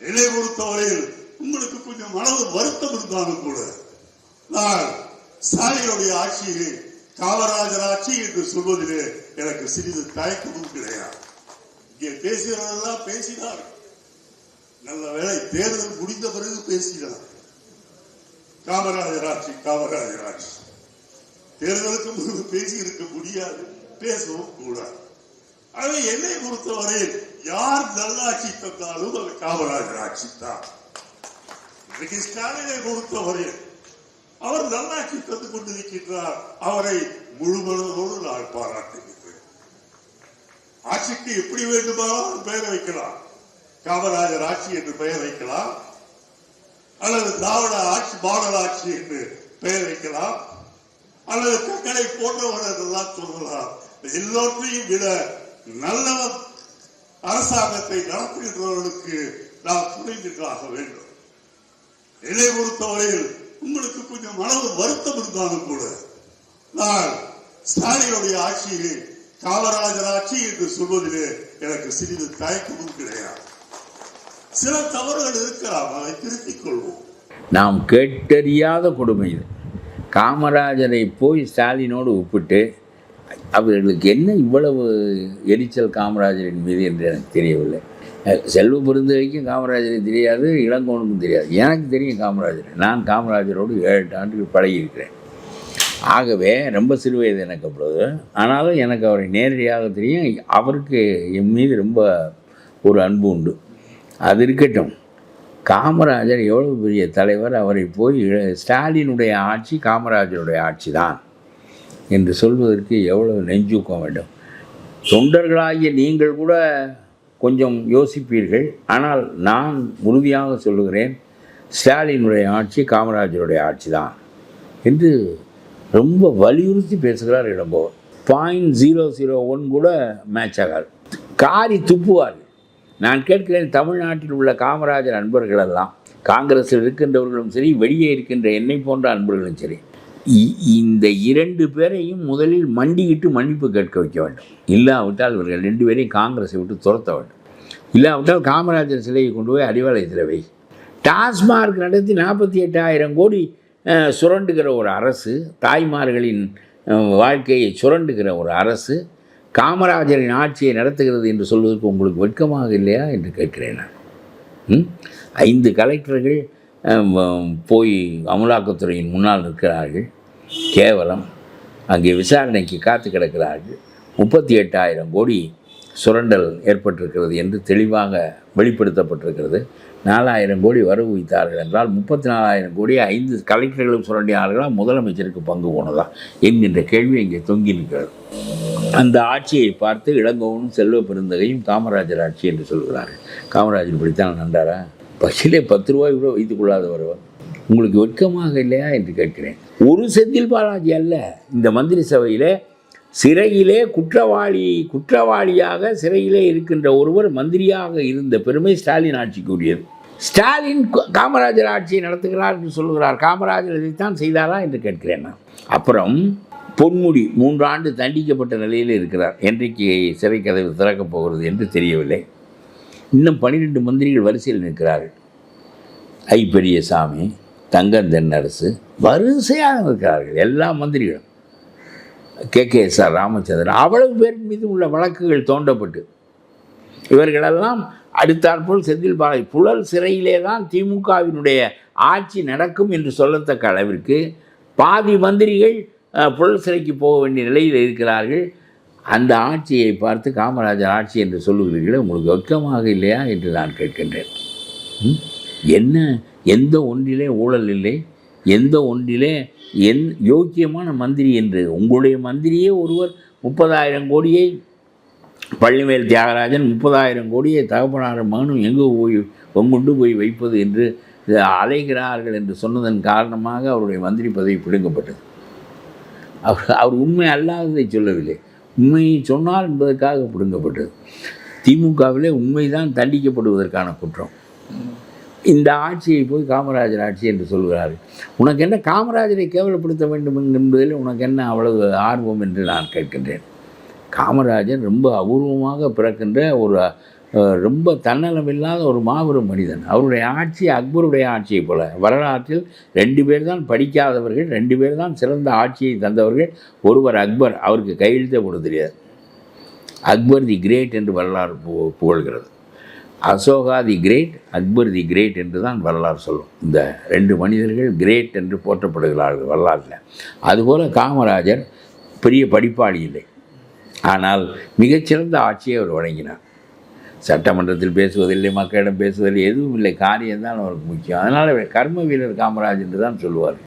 என்னை பொறுத்தவரையில் உங்களுக்கு கொஞ்சம் மனது வருத்தம் இருந்தாலும் கூட நான் ஸ்டாலினுடைய ஆட்சியை காமராஜர் ஆட்சி என்று சொல்வதிலே எனக்கு சிறிது தயக்கமும் கிடையாது. இங்கே பேசுகிறதெல்லாம் பேசினார். நல்ல வேளை தேர்தல் முடிந்த பிறகு பேசினார். காமராஜர் ஆட்சி காமராஜர் ஆட்சி. தேர்தலுக்கு முன்பு பேசி இருக்க முடியாது. பேசவும் கூடாது. அதை என்னை பொறுத்தவரையில் யார் நல்லாட்சி தந்தாலும் அது காமராஜர் ஆட்சி தான். இன்றைக்கு ஸ்டாலினை பொறுத்தவரையில் அவர் நல்லாட்சி தந்து கொண்டிருக்கின்றார் அவரை முழுமனதோடு நான் பாராட்டுகின்றேன். ஆட்சிக்கு எப்படி வேண்டுமானாலும் பெயர் வைக்கலாம். காமராஜர் ஆட்சி என்று பெயர் வைக்கலாம். அல்லது திராவிட ஆட்சி மாடல் ஆட்சி என்று பெயர் வைக்கலாம். அல்லது கங்களை போன்றவர் என்றெல்லாம் சொல்லலாம். எல்லோற்றையும் விட நல்லவன் அரசாங்கத்தை நடத்துகின்றவர்களுக்கு நாம் துணை நின்றாக வேண்டும். என்னை பொறுத்தவரையில் உங்களுக்கு கொஞ்சம் மனது வருத்தம் இருந்தாலும் கூட நான் ஸ்டாலினுடைய ஆட்சியிலே காமராஜர் ஆட்சி என்று சொல்வதிலே எனக்கு சிறிது தயக்கமும் கிடையாது. சில தவறுகள் இருக்கலாம் அதை திருத்திக் கொள்வோம். நாம் கேட்டறியாத கொடுமை இது. காமராஜரை போய் ஸ்டாலினோடு ஒப்பிட்டு அவர்களுக்கு என்ன இவ்வளவு எரிச்சல் காமராஜரின் மீது என்று எனக்கு தெரியவில்லை. அஹ் செல்வ பெருந்தகைக்கும் காமராஜரை தெரியாது இளங்கோனுக்கும் தெரியாது. எனக்கு தெரியும் காமராஜர். நான் காமராஜரோடு ஏழு எட்டு ஆண்டுகள் பழகியிருக்கிறேன். ஆகவே ரொம்ப சிறு வயது எனக்கு அப்பொழுது ஆனாலும் எனக்கு அவரை நேரடியாக தெரியும். அவருக்கு என் மீது ரொம்ப ஒரு அன்பு உண்டு. அது இருக்கட்டும். காமராஜர் எவ்வளவு பெரிய தலைவர். அவரை போய் ஸ்டாலினுடைய ஆட்சி காமராஜருடைய ஆட்சி தான் என்று சொல்வதற்கு எவ்வளவு நெஞ்சூக்கம் வேண்டும். தொண்டர்களாகிய நீங்கள் கூட கொஞ்சம் யோசிப்பீர்கள். ஆனால் நான் உறுதியாக சொல்லுகிறேன் ஸ்டாலினுடைய ஆட்சி காமராஜருடைய ஆட்சி தான் என்று ரொம்ப வலியுறுத்தி பேசுகிறார் Elangovan point zero zero one கூட மேட்ச் ஆகாது. காரி துப்புவார் நான் கேட்கிறேன் தமிழ்நாட்டில் உள்ள காமராஜர் நண்பர்களெல்லாம் காங்கிரஸில் இருக்கின்றவர்களும் சரி வெளியே இருக்கின்ற என்னை போன்ற அன்பர்களும் சரி இந்த இரண்டு பேரையும் முதலில் மண்டியிட்டு மன்னிப்பு கேட்க வைக்க வேண்டும். இல்லாவிட்டால் இவர்கள் ரெண்டு பேரையும் காங்கிரஸை விட்டு துரத்த வேண்டும். இல்லாவிட்டால் காமராஜர் சிலையை கொண்டு போய் அறிவாலயத்தில் வை. டாஸ்மார்க் நடத்தி நாற்பத்தி எட்டாயிரம் கோடி சுரண்டுகிற ஒரு அரசு தாய்மார்களின் வாழ்க்கையை சுரண்டுகிற ஒரு அரசு காமராஜரின் ஆட்சியை நடத்துகிறது என்று சொல்வதற்கு உங்களுக்கு வெட்கமாக இல்லையா என்று கேட்கிறேன் நான். ம்? ஐந்து கலெக்டர்கள் போய் அமலாக்கத்துறையின் முன்னால் நிற்கிறார்கள். கேவலம். அங்கே விசாரணைக்கு காத்து கிடக்கிறார்கள். முப்பத்தி எட்டாயிரம் கோடி சுரண்டல் ஏற்பட்டிருக்கிறது என்று தெளிவாக வெளிப்படுத்தப்பட்டிருக்கிறது. நாலாயிரம் கோடி வரவு வைத்தார்கள் என்றால் முப்பத்தி நாலாயிரம் கோடி ஐந்து கலெக்டர்களும் சுரண்டினார்களா முதலமைச்சருக்கு பங்கு போனதா என்கின்ற கேள்வி இங்கே தொங்கி நிற்கிறது. அந்த ஆட்சியை பார்த்து இளங்கோவனும் செல்வ பெருந்தகையும் காமராஜர் ஆட்சி என்று சொல்கிறார்கள். காமராஜர் இப்படித்தான் நன்றாரா? பஸ்ஸிலே பத்து ரூபாய் கூட வைத்துக் கொள்ளாதவர் உங்களுக்கு வெட்கமாக இல்லையா என்று கேட்கிறேன். ஒரு செந்தில் பாலாஜி அல்ல இந்த மந்திரி சபையில் சிறையிலே குற்றவாளி குற்றவாளியாக சிறையிலே இருக்கின்ற ஒருவர் மந்திரியாக இருந்த பெருமை ஸ்டாலின் ஆட்சிக்குரியது ஸ்டாலின் காமராஜர் ஆட்சியை நடத்துகிறார் என்று சொல்கிறார். காமராஜர் இதைத்தான் செய்தாரா என்று கேட்கிறேன் நான். அப்புறம் பொன்முடி மூன்றாண்டு தண்டிக்கப்பட்ட நிலையில் இருக்கிறார். என்றைக்கு சிறை கதவு திறக்கப் போகிறது என்று தெரியவில்லை. இன்னும் பன்னிரெண்டு மந்திரிகள் வரிசையில் நிற்கிறார்கள். ஐ பெரியசாமி தங்கம் தென்னரசு வரிசையாக இருக்கிறார்கள் எல்லா மந்திரிகளும். K. K. S. R. Ramachandran அவ்வளவு பேர் மீது உள்ள வழக்குகள் தோண்டப்பட்டு இவர்களெல்லாம் அடுத்தாற்போல் செந்தில் பாலாஜி புழல் சிறையிலே தான் திமுகவினுடைய ஆட்சி நடக்கும் என்று சொல்லத்தக்க அளவிற்கு பாதி மந்திரிகள் புழல் சிறைக்கு போக வேண்டிய நிலையில் இருக்கிறார்கள். அந்த ஆட்சியை பார்த்து காமராஜர் ஆட்சி என்று சொல்லுகிறீர்களே உங்களுக்கு வெக்கமாக இல்லையா என்று நான் கேட்கின்றேன். என்ன? எந்த ஒன்றிலே ஊழல் இல்லை? எந்த ஒன்றிலே என் யோக்கியமான மந்திரி என்று? உங்களுடைய மந்திரியே ஒருவர் முப்பதாயிரம் கோடியை பள்ளிமேல் தியாகராஜன் முப்பதாயிரம் கோடியை தகப்பனார் மகனும் எங்கே போய் கொண்டு போய் வைப்பது என்று அலைகிறார்கள் என்று சொன்னதன் காரணமாக அவருடைய மந்திரி பதவி பிடுங்கப்பட்டது. அவர் அவர் உண்மை அல்லாததை சொல்லவில்லை. உண்மையை சொன்னால் என்பதற்காக பிடுங்கப்பட்டது. திமுகவிலே உண்மைதான் தண்டிக்கப்படுவதற்கான குற்றம். இந்த ஆட்சியை போய் காமராஜர் ஆட்சி என்று சொல்கிறார்கள் உனக்கு என்ன காமராஜரை கேவலப்படுத்த வேண்டும் என்பதில் உனக்கு என்ன அவ்வளவு ஆர்வம் என்று நான் கேட்கின்றேன். காமராஜர் ரொம்ப அபூர்வமாக பிறக்கின்ற ஒரு ரொம்ப தன்னலமில்லாத ஒரு மாபெரும் மனிதன். அவருடைய ஆட்சி அக்பருடைய ஆட்சியை போல. வரலாற்றில் ரெண்டு பேர் தான் படிக்காதவர்கள் ரெண்டு பேர் தான் சிறந்த ஆட்சியை தந்தவர்கள். ஒருவர் அக்பர் அவருக்கு கையெழுத்தே போட தெரியாது. அக்பர் தி கிரேட் என்று வரலாறு பு- புகழ்கிறது. Ashoka the great Akbar the great என்று தான் வரலாறு சொல்லும். இந்த ரெண்டு மனிதர்கள் கிரேட் என்று போற்றப்படுகிறார்கள் வரலாற்றில் அதுபோல் காமராஜர் பெரிய படிப்பாளி இல்லை. ஆனால் மிகச்சிறந்த ஆட்சியை அவர் வழங்கினார். சட்டமன்றத்தில் பேசுவதில்லை மக்களிடம் பேசுவதில்லை எதுவும் இல்லை. காரியம்தான் அவருக்கு முக்கியம். அதனால் கர்ம வீரர் காமராஜ் என்று தான் சொல்லுவார்.